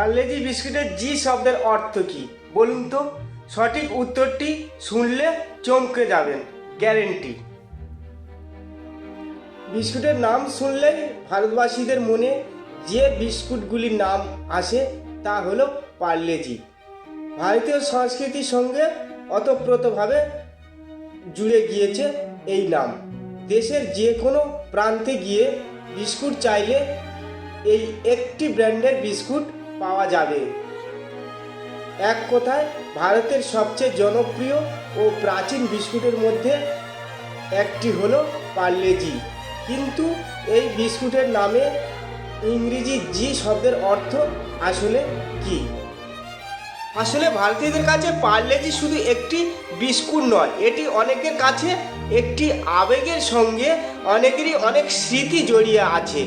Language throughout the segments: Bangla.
পার্লেজি বিস্কুটের জি শব্দের অর্থ কি? বলুন তো। সঠিক উত্তরটি শুনলে চমকে যাবেন গ্যারেন্টি বিস্কুটের নাম শুনলেই ভারতবাসীদের মনে যে বিস্কুটগুলির নাম আসে তা হলো পার্লেজি। ভারতীয় সংস্কৃতির সঙ্গে অতপ্রতভাবে জুড়ে গিয়েছে এই নাম। দেশের যে কোনো প্রান্তে গিয়ে বিস্কুট চাইলে এই একটি ব্র্যান্ডের বিস্কুট পাওয়া যাবে। এক কথায়, ভারতের সবচেয়ে জনপ্রিয় ও প্রাচীন বিস্কুটের মধ্যে একটি হলো পার্লেজি। কিন্তু এই বিস্কুটের নামে ইংরেজি জি শব্দের অর্থ আসলে কি? আসলে ভারতীয়দের কাছে পার্লেজি শুধু একটি বিস্কুট নয়, এটি অনেকের কাছে একটি আবেগের সঙ্গে অনেকেরই অনেক স্মৃতি জড়িয়ে আছে।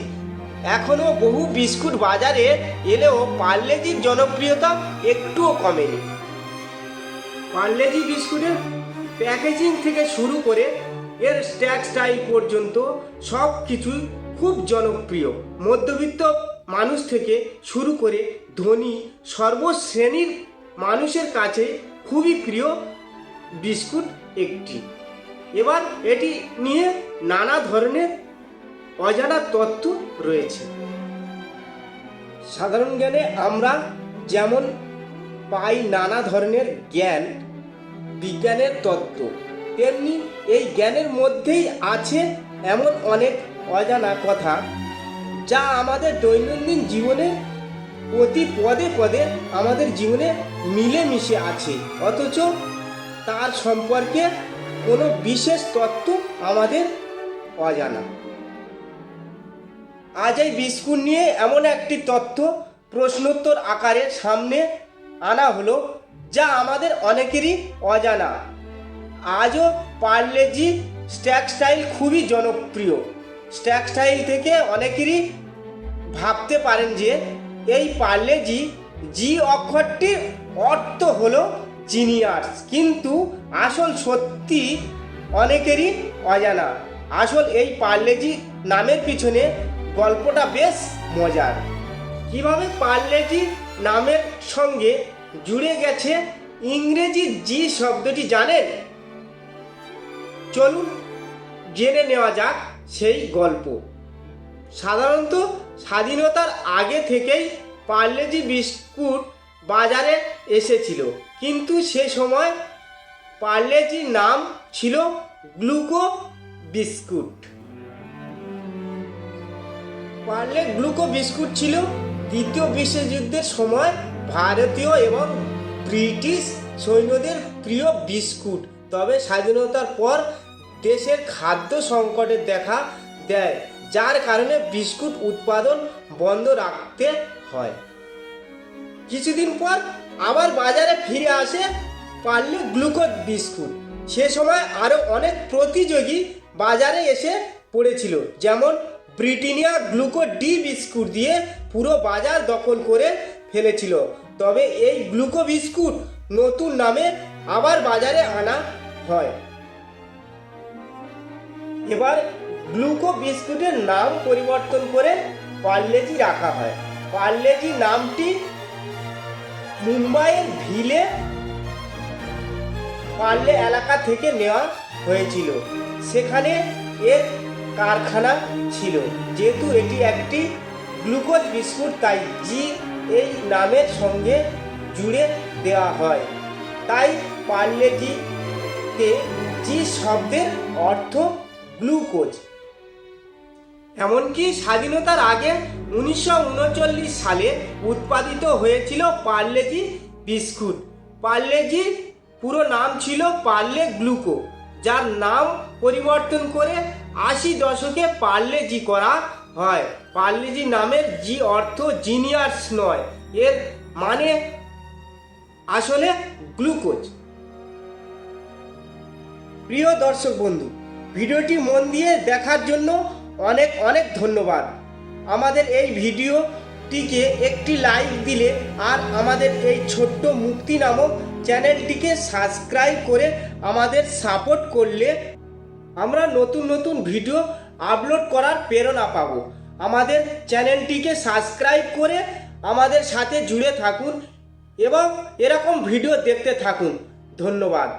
এখনও বহু বিস্কুট বাজারে এলেও পার্লেজির জনপ্রিয়তা একটুও কমেনি। পার্লেজি বিস্কুটের প্যাকেজিং থেকে শুরু করে এর স্ট্যাক স্টাইল পর্যন্ত সব কিছুই খুব জনপ্রিয়। মধ্যবিত্ত মানুষ থেকে শুরু করে ধনী সর্বশ্রেণীর মানুষের কাছে খুবই প্রিয় বিস্কুট একটি। এবার এটি নিয়ে নানা ধরনের অজানা তথ্য রয়েছে। সাধারণ জ্ঞানে আমরা যেমন পাই নানা ধরনের জ্ঞান, বিজ্ঞানের তত্ত্ব, তেমনি এই জ্ঞানের মধ্যেই আছে এমন অনেক অজানা কথা যা আমাদের দৈনন্দিন জীবনে প্রতি পদে পদে আমাদের জীবনে মিলেমিশে আছে। অথচ তার সম্পর্কে কোনো বিশেষ তত্ত্ব আমাদের অজানা। আজ এই বিস্কুট নিয়ে এমন একটি তথ্য প্রশ্নোত্তর আকারে সামনে আনা হলো, যা আমাদের অনেকেরই অজানা। আজও পার্লেজি স্ট্যাক স্টাইল খুবই জনপ্রিয়। স্ট্যাক স্টাইল থেকে অনেকেরই ভাবতে পারেন যে, এই পার্লেজি জি অক্ষরটির অর্থ হলো জিনিয়ার্স কিন্তু আসল সত্যি অনেকেরই অজানা। আসল এই পার্লেজি নামের পিছনে গল্পটা বেশ মজার। কীভাবে পার্লেজি নামের সঙ্গে জুড়ে গেছে ইংরেজি জি শব্দটি জানেন? চলুন জেনে নেওয়া যাক সেই গল্প। সাধারণত স্বাধীনতার আগে থেকেই পার্লেজি বিস্কুট বাজারে এসেছিল, কিন্তু সে সময় পার্লেজি নাম ছিল Gluco biscuit Parle Gluco biscuit ছিল দ্বিতীয় বিশ্বযুদ্ধের সময় ভারতীয় এবং ব্রিটিশ সৈন্যদের প্রিয় বিস্কুট। তবে স্বাধীনতার পর দেশের খাদ্য সংকটের দেখা দেয়, যার কারণে বিস্কুট উৎপাদন বন্ধ রাখতে হয়। কিছুদিন পর আবার বাজারে ফিরে আসে পারলে গ্লুকোজ বিস্কুট। সে সময় আরও অনেক প্রতিযোগী বাজারে এসে পড়েছিল, যেমন ব্রিটানিয়া গ্লুকো ডি বিস্কুট দিয়ে পুরো বাজার দখল করে ফেলেছিল। তবে এই গ্লুকো বিস্কুট নতুন নামে আবার বাজারে আনা হয়। এবার গ্লুকো বিস্কুটের নাম পরিবর্তন করে পার্লেজি রাখা হয়। পার্লেজি নামটি মুম্বাইয়ের ভিলে পার্লে এলাকা থেকে নেওয়া হয়েছিল। সেখানে এর কারখানা ছিল। যেহেতু এটি একটি গ্লুকোজ বিস্কুট, তাই জি এই নামের সঙ্গে জুড়ে দেওয়া হয়। তাই পার্লেজিতে জি শব্দের অর্থ গ্লুকোজ। এমনকি স্বাধীনতার আগে উনিশশো উনচল্লিশ সালে উৎপাদিত হয়েছিল পার্লেজি বিস্কুট। পার্লেজির পুরো নাম ছিল পার্লে গ্লুকো, যার নাম পরিবর্তন করে আশি দশকে পার্লেজি করা হয়। পার্লেজি নামের জি অর্থ জিনিয়ার্স নয়, এর মানে আসলে গ্লুকোজ। প্রিয় দর্শক বন্ধু, ভিডিওটি মন দিয়ে দেখার জন্য অনেক অনেক ধন্যবাদ। আমাদের এই ভিডিওটিকে একটি লাইক দিলে আর আমাদের এই ছোট্ট মুক্তি নামক চ্যানেলটিকে সাবস্ক্রাইব করে আমাদের সাপোর্ট করলে আমরা নতুন নতুন ভিডিও আপলোড করার প্রেরণা পাব। আমাদের চ্যানেলটিকে সাবস্ক্রাইব করে আমাদের সাথে জুড়ে থাকুন এবং এরকম ভিডিও দেখতে থাকুন। ধন্যবাদ।